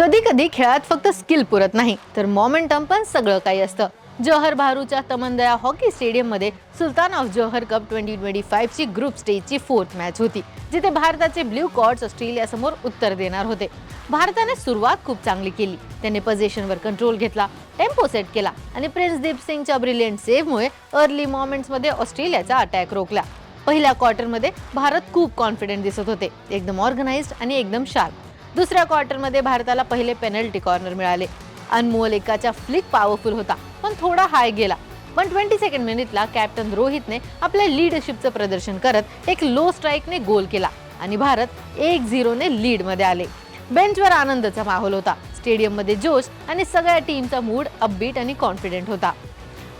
कधी कधी खेळात फक्त स्किल पुरत नाही तर मोमेंटम पण सगळं काही असतं. जहर भारूच्या तमंदया हॉकी स्टेडियममध्ये Sultan of Johor cup twenty twenty फाईव्हची group स्टेजची फोर्थ मॅच होती जिथे भारताचे ब्ल्यू कॉर्ड्स ऑस्ट्रेलियासमोर उत्तर देणार होते. भारताने सुरुवात खूप चांगली केली. त्याने पोझिशनवर कंट्रोल घेतला टेम्पो सेट केला आणि प्रिन्सदीप सिंगच्या ब्रिलियंट सेव्हमुळे अर्ली मोमेंट्समध्ये ऑस्ट्रेलियाचा अटॅक रोखला. पहिल्या क्वार्टरमध्ये भारत खूप कॉन्फिडेंट दिसत होते. एकदम ऑर्गनाइज्ड आणि एकदम शार्प. दुसऱ्या क्वार्टरमध्ये भारताला पहिले पेनल्टी कॉर्नर मिळाले. अनमोल एकाच्या फ्लिक पॉवरफुल होता पण थोडा हाय गेला. पण ट्वेंटी सेकंड मिनिटला कॅप्टन रोहितने आपल्या लीडरशिपचं प्रदर्शन करत एक लो स्ट्राईकने गोल केला आणि भारत एक झिरोने लीडमध्ये आले. बेंचवर आनंदाचा माहोल होता. स्टेडियममध्ये जोश आणि सगळ्या टीमचा मूड अपबीट आणि कॉन्फिडेंट होता.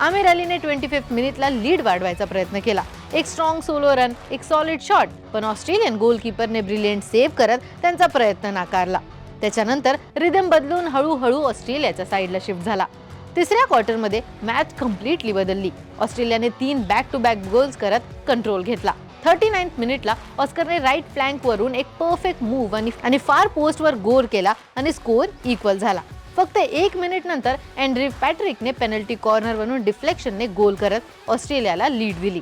आमिर अलीने ट्वेंटी फिफ्थ मिनिटला लीड वाढवायचा प्रयत्न केला. एक स्ट्रॉंग सोलो रन एक सॉलिड शॉट पण ऑस्ट्रेलियन गोलकीपरने ब्रिलियंट सेव्ह करत त्यांचा प्रयत्न नाकारला. त्याच्यानंतर रिदम बदलून हळूहळू ऑस्ट्रेलियाच्या साईडला शिफ्ट झाला. तिसऱ्या क्वार्टरमध्ये मॅच कम्प्लिटली बदलली. ऑस्ट्रेलियाने तीन बॅक टू बॅक गोल्स करत कंट्रोल घेतला. थर्टी नाईन्थ मिनिटला ऑस्करने राईट फ्लँकवरून एक परफेक्ट मूव्ह आणि आणि फार पोस्टवर गोल केला आणि स्कोर इक्वल झाला. फक्त एक मिनिट नंतर अँड्री पॅट्रिकने पेनल्टी कॉर्नरवरून डिफ्लेक्शनने गोल करत ऑस्ट्रेलियाला लीड दिली.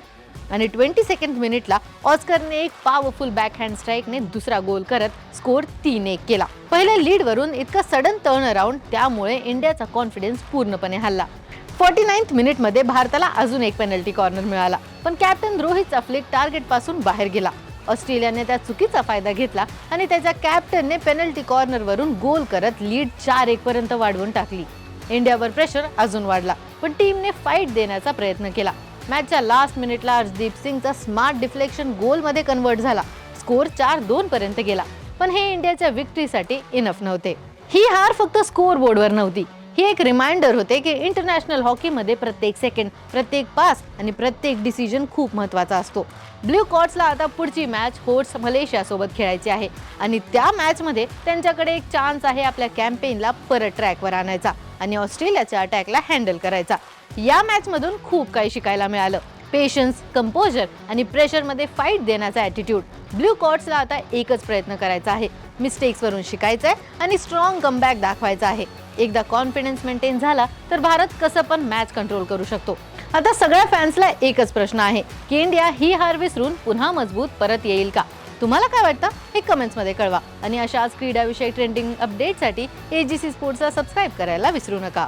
आणि ट्वेंटी सेकंड मिनिटला ऑस्करने एक पॉवरफुल बॅकहँड स्ट्राईकने दुसरा गोल करत स्कोर तीन एक केला. पहिल्या लीडवरून इतका सडन टर्न अराउंड त्यामुळे इंडियाचा कॉन्फिडन्स पूर्णपणे हल्ला. फोर्टी नाईन्थ मिनिटमध्ये भारताला अजून एक पेनल्टी कॉर्नर मिळाला पण कॅप्टन रोहितचा फ्लिक टार्गेटपासून बाहेर गेला. ऑस्ट्रेलियाने त्या चुकीचा फायदा घेतला आणि त्याच्या कॅप्टनने पेनल्टी कॉर्नरवरून गोल करत लीड चार एक पर्यंत वाढवून टाकली. इंडियावर प्रेशर अजून वाढला पण टीमने फाईट देण्याचा प्रयत्न केला. मॅचच्या लास्ट मिनिटला हर्षदीप सिंगचा स्मार्ट डिफ्लेक्शन गोलमध्ये कन्वर्ट झाला. स्कोर चार दोन पर्यंत गेला. पण हे इंडियाच्या विक्ट्रीसाठी इनफ नव्हते. ही हार फक्त स्कोअर बोर्डवर नव्हती. ही एक रिमाइंडर होते की इंटरनॅशनल हॉकीमध्ये प्रत्येक सेकंड प्रत्येक पास आणि प्रत्येक डिसिजन खूप महत्त्वाचा असतो. ब्ल्यू कॉट्सला आता पुढची मॅच होर्स मलेशियासोबत खेळायची आहे. आणि त्या मॅचमध्ये त्यांच्याकडे एक चान्स आहे आपल्या कॅम्पेनला परत ट्रॅकवर आणायचा आणि ऑस्ट्रेलियाच्या अटॅकला हँडल करायचा. या मॅचमधून खूप काही शिकायला मिळालं. पेशन्स कंपोजर आणि प्रेशरमध्ये फाईट देण्याचा ॲटिट्यूड ब्ल्यू कॉर्ड्सला आता एकच प्रयत्न करायचा आहे. मिस्टेक्सवरून शिकायचं आहे आणि स्ट्रॉंग कमबॅक दाखवायचा आहे. एकदा कॉन्फिडन्स मेंटेन झाला तर भारत कसं पण मॅच कंट्रोल करू शकतो. आता सगळ्या फॅन्सला एकच प्रश्न आहे. की इंडिया ही हार विसरून पुन्हा मजबूत परत येईल का? तुम्हाला काय वाटतं? हे कमेंट्समध्ये कळवा. आणि अशाच क्रीडाविषयी ट्रेंडिंग अपडेटसाठी ए जी सी स्पोर्ट्सला सबस्क्राईब करायला विसरू नका.